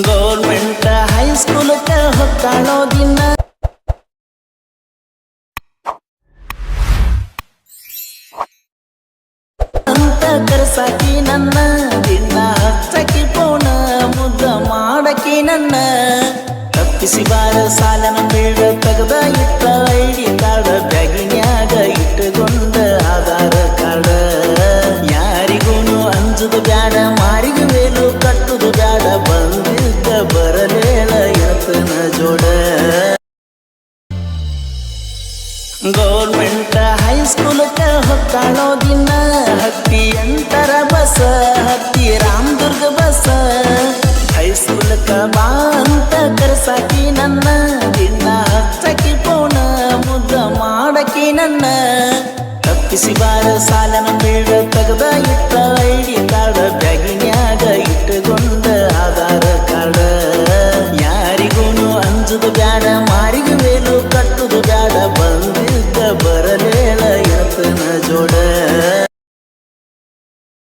Government high school ಹೊತ್ತಾಳೋ ದಿನ. ಅಂತ ಕರ್ಸಾಕಿ ನನ್ನ ದಿನ ಹಚ್ಚಕಿ ಪೋಣ, ಮುದ್ದ ಮಾಡಕಿ ನನ್ನ ತಪ್ಪಿಸಿ ಬಾರ ಸಾಲನ ಗೌರ್ಮೆಂಟ್ ಹೈಸ್ಕೂಲ್ಕ ಹೊತ್ತಾಳೋ ದಿನ. ಹತ್ತಿ ಅಂತರ ಬಸ್, ಹತ್ತಿ ರಾಮದುರ್ಗ ಬಸ. ಹೈಸ್ಕೂಲ್ಕ ಬಾ ಅಂತ ಕರ್ಸಾಕಿ ನನ್ನ. ದಿನ ಹಚ್ಚಕಿ ಪೋಣ, ಮುದ್ದ ಮಾಡಕಿ ನನ್ನ. ತಪ್ಪಿಸಿ ಬಾರ ಸಾಲನ ಬೇಡ, ತೆಗೆದ ಇಟ್ಟ ಐಡಿ ಕಾರ್ಡ. ಬ್ಯಾಗಿನ್ಯಾಗ ಇಟ್ಟುಕೊಂಡ ಆಧಾರ ಕಾರ್ಡ. ಯಾರಿಗೂನು ಅಂಜುದು சுடர்